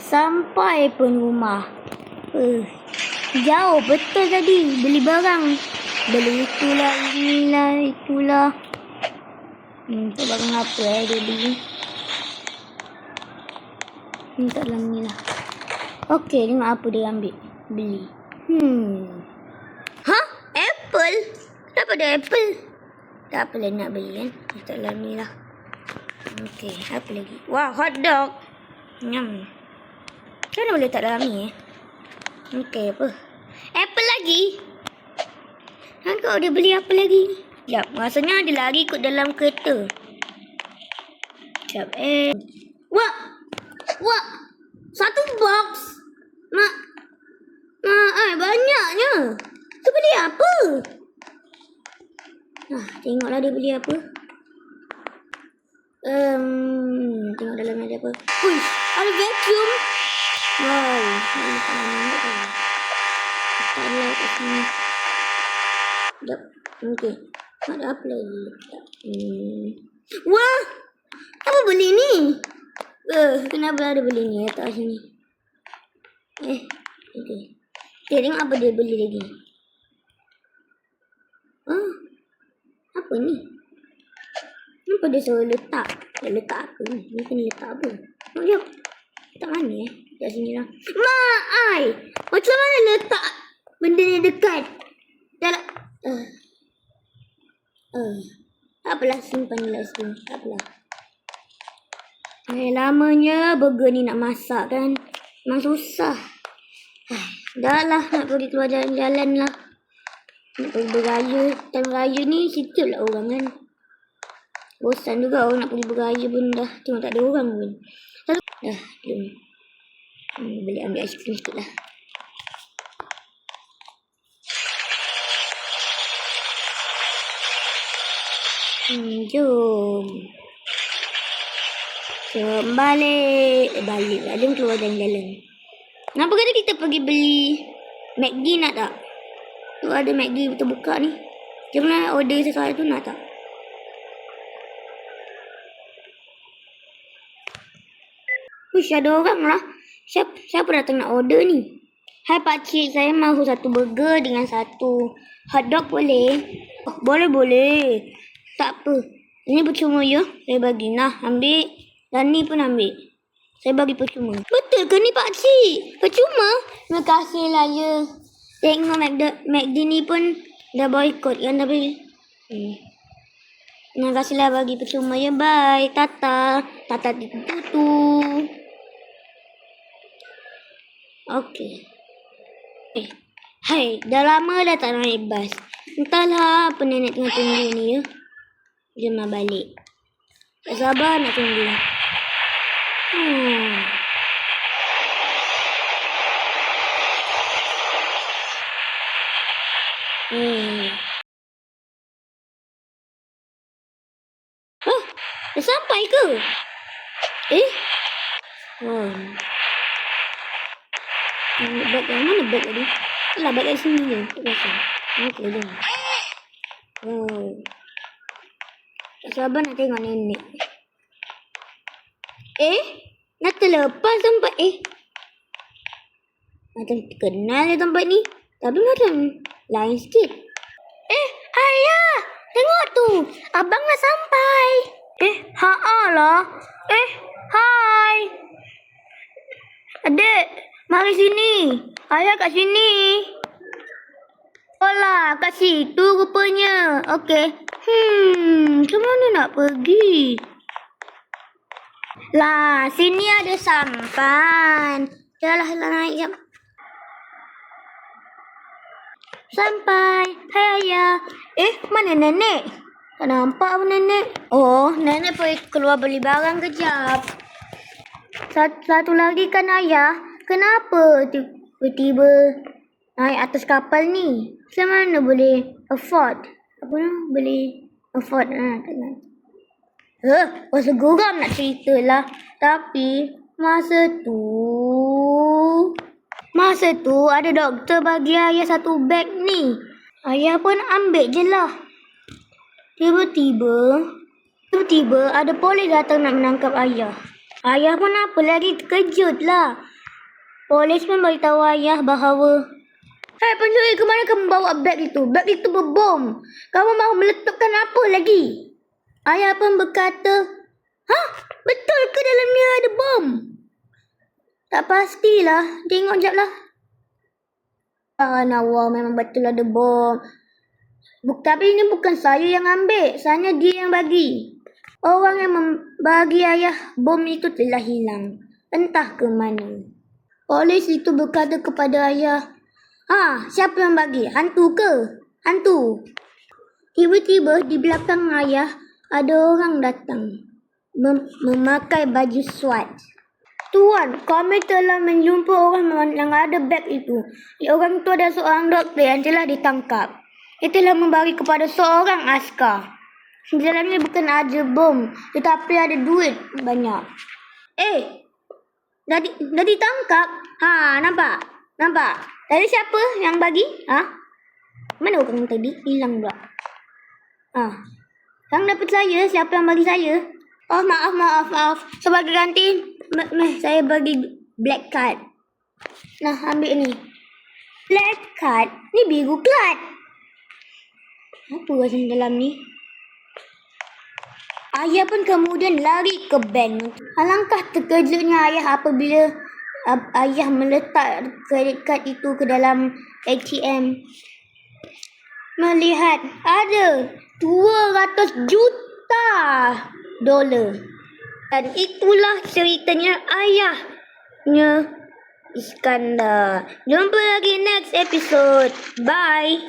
Sampai pun rumah. Uh, jauh betul tadi beli barang. Beli itulah, inilah, itulah. Hmm, tu barang apa eh dia beli. Ni tak dalam ni lah. Okey, tengok apa dia ambil. Beli. Hmm. Ha? Apple? Kenapa ada apple? Tak apa lah nak beli kan. Tak dalam ni lah. Okey, apa lagi? Wah, hot dog. Nyam. Kenapa boleh tak dalam ni eh? Okey, apa? Apple lagi? Ha, kau dia beli apa lagi? Sekejap, rasanya ada lagi kot dalam kereta. Sekejap, eh. Wah! Wah! Satu box! Mak! Mak, ay, banyaknya! Tu beli apa? Ah, tengoklah dia beli apa. Um, tengok dalam ada apa. Ui, ada vacuum. Wow, ini tak nampak kan. Tak ada kat sini. Sekejap. Okey. Ada apa lagi? Hmm. Wah! Apa beli ni? Eh, kenapa ada beli ni letak sini? Eh, okey. Okay, tengok apa dia beli lagi. Ah, apa ni? Kenapa dia suruh letak? Dia letak apa ni? Ni kena letak apa? Oh, jap. Letak mana eh? Letak sini lah. Mak, ai! Macam mana letak benda ni dekat? Dalam... Uh. Uh. Tak apalah, simpan ni lah sini. Apalah. Eh, lamanya burger ni nak masak kan. Memang susah. Ai, Dah lah nak pergi keluar jalan-jalan lah. Nak pergi beraya. Time raya ni sikit lah orang kan. Bosan juga orang nak pergi beraya pun dah. Tengok tak ada orang pun. Dah, belum. Hmm, beli ambil aiskrim sikit lah. Hmm, jom. Jom balik. Eh, balik. Jom keluar jalan-jalan. Kenapa kata kita pergi beli McD nak tak? Tu ada McD terbuka ni. Jom lah order sesuatu nak tak? Uish, ada orang lah. Siapa, siapa datang nak order ni? Hai pakcik, saya mahu satu burger dengan satu hotdog boleh? Oh, boleh, boleh. Tak apa. Ini percuma ya. Saya bagi. Nah, ambil. Dan ni pun ambil. Saya bagi percuma. Betul ke ni pakcik? Percuma? Terima kasih lah ya. Tengok McD, McD ni pun dah boykot kan tapi... Hmm. Terima kasih lah bagi percuma ya. Bye. Tata. Tata tutu. Okey. Eh, hai, dah lama dah tak naik bas. Entahlah apa nenek tengah tunggu ni ya. Jom lah balik. Tak sabar nak tunggu. Hmm. Hmm. Oh, dah sampai ke? Eh? Hmm. Beg yang mana beg tadi? Alah, beg kat sini je. Tak pasal. Okey, jom. Oh. Tak sabar nak tengok nenek. Eh? Nak terlepas tempat eh? Macam kenal je tempat ni. Tapi macam lain sikit. Eh, ayah! Tengok tu. Abang dah sampai. Eh, haa lah. Eh, hai. Adik, mari sini. Ayah kat sini. Olah, kat situ rupanya. Okey. Hmm, ke mana nak pergi? Lah, sini ada sampan. Yalah, lah naik jap. Sampai. Hai ayah. Eh, mana nenek? Tak nampak pun nenek. Oh, nenek pergi keluar beli barang kejap. Satu, satu lagi kan ayah. Kenapa tiba-tiba naik atas kapal ni? Macam mana boleh afford? Apa nama? Boleh afford. Ha, nak. Eh, rasa geram nak cerita lah. Tapi, masa tu... Masa tu, ada doktor bagi ayah satu beg ni. Ayah pun ambil je lah. Tiba-tiba... Tiba-tiba, ada polis datang nak menangkap ayah. Ayah pun apa lagi terkejut lah. Polis pun beritahu ayah bahawa Hei pencuri, ke mana kamu bawa beg itu? Beg itu berbom. Kamu mahu meletupkan apa lagi? Ayah pun berkata, Hah? Betul ke dalamnya ada bom? Tak pastilah. Tengok jap lah. Ah, Nawa memang betul ada bom. Buk, tapi ini bukan saya yang ambil. Sebenarnya dia yang bagi. Orang yang membagi ayah bom itu telah hilang. Entah ke mana. Polis itu berkata kepada ayah, Ha, siapa yang bagi? Hantu ke? Hantu. Tiba-tiba di belakang ayah ada orang datang. Mem- memakai baju SWAT. Tuan, kami telah menjumpa orang yang ada beg itu. Orang itu adalah seorang doktor yang telah ditangkap. Ia telah membagi kepada seorang askar. Di dalamnya bukan ada bom, tetapi ada duit banyak. Eh, dah, di, dah ditangkap? Ha, nampak? Nampak? Tadi siapa yang bagi? Ha? Mana orang tadi? Hilang pula. Ha. Sekarang dapat saya. Siapa yang bagi saya? Oh, maaf, maaf, maaf. Sebagai ganti, me- me- saya bagi black card. Nah, ambil ni. Black card? Ni biru card. Apa rasa dalam ni? Ayah pun kemudian lari ke bank. Alangkah terkejutnya ayah apabila uh, ayah meletak kredit kad itu ke dalam ATM. Melihat ada 200 juta dolar. Dan itulah ceritanya ayahnya Iskandar. Jumpa lagi next episode. Bye.